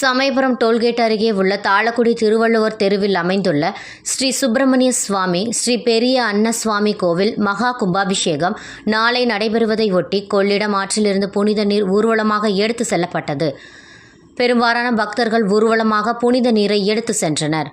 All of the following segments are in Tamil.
சமயபுரம் டோல்கேட் அருகே உள்ள தாளக்குடி திருவள்ளுவர் தெருவில் அமைந்துள்ள ஸ்ரீ சுப்பிரமணிய சுவாமி ஸ்ரீ பெரிய அன்னசுவாமி கோவில் மகா கும்பாபிஷேகம் நாளை நடைபெறுவதை ஒட்டி கொள்ளிடம் ஆற்றிலிருந்து புனித நீர் ஊர்வலமாக எடுத்து செல்லப்பட்டது. பெரும்பாலான பக்தர்கள் ஊர்வலமாக புனித நீரை எடுத்து சென்றனர்.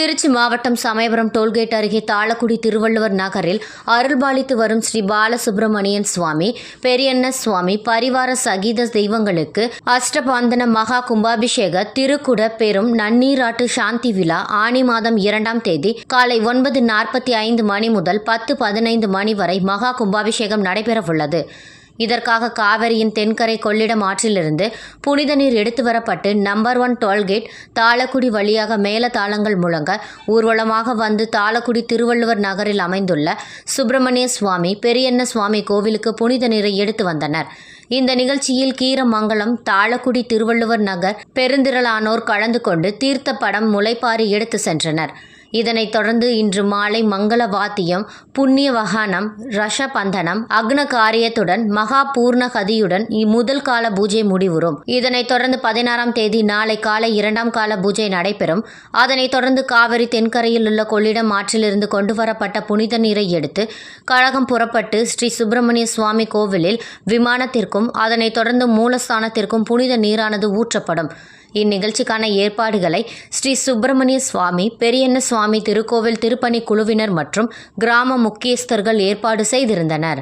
திருச்சி மாவட்டம் சமயபுரம் டோல்கேட் அருகே தாளக்குடி திருவள்ளுவர் நகரில் அருள்பாலித்து வரும் ஸ்ரீ பாலசுப்பிரமணியன் சுவாமி பெரியண்ண சுவாமி பரிவார சகீத தெய்வங்களுக்கு அஷ்டபாந்தன மகா கும்பாபிஷேக திருக்குட பெரும் நன்னீராட்டு சாந்தி விழா ஆனி மாதம் இரண்டாம் தேதி காலை ஒன்பது நாற்பத்தி ஐந்து மணி முதல் பத்து பதினைந்து மணி வரை மகா கும்பாபிஷேகம் நடைபெறவுள்ளது. இதற்காக காவிரியின் தென்கரை கொள்ளிடம் ஆற்றிலிருந்து புனித நீர் எடுத்து வரப்பட்டு நம்பர் ஒன் டோல்கேட் தாளக்குடி வழியாக மேல தாளங்கள் முழங்க ஊர்வலமாக வந்து தாளக்குடி திருவள்ளுவர் நகரில் அமைந்துள்ள சுப்பிரமணிய சுவாமி பெரியண்ண சுவாமி கோவிலுக்கு புனித நீரை எடுத்து வந்தனர். இந்த நிகழ்ச்சியில் கீரமங்கலம் தாளக்குடி திருவள்ளுவர் நகர் பெருந்திரளானோர் கலந்து கொண்டு தீர்த்த படம் முளைப்பாரி எடுத்து சென்றனர். இதனைத் தொடர்ந்து இன்று மாலை மங்கள வாத்தியம் புண்ணிய வகானம் ரஷபந்தனம் அக்ன காரியத்துடன் மகா பூர்ண கதியுடன் முதல் கால பூஜை முடிவுறும். இதனைத் தொடர்ந்து பதினாறாம் தேதி நாளை காலை இரண்டாம் கால பூஜை நடைபெறும். அதனைத் தொடர்ந்து காவிரி தென்கரையில் உள்ள கொள்ளிடம் ஆற்றிலிருந்து கொண்டு வரப்பட்ட புனித நீரை எடுத்து கழகம் புறப்பட்டு ஸ்ரீ சுப்பிரமணிய சுவாமி கோவிலில் விமானத்திற்கும் அதனைத் தொடர்ந்து மூலஸ்தானத்திற்கும் புனித நீரானது ஊற்றப்படும். இந்நிகழ்ச்சிக்கான ஏற்பாடுகளை ஸ்ரீ சுப்பிரமணிய சுவாமி பெரியண்ண சுவாமி திருக்கோவில் திருப்பணி குழுவினர் மற்றும் கிராம முக்கியஸ்தர்கள் ஏற்பாடு செய்திருந்தனர்.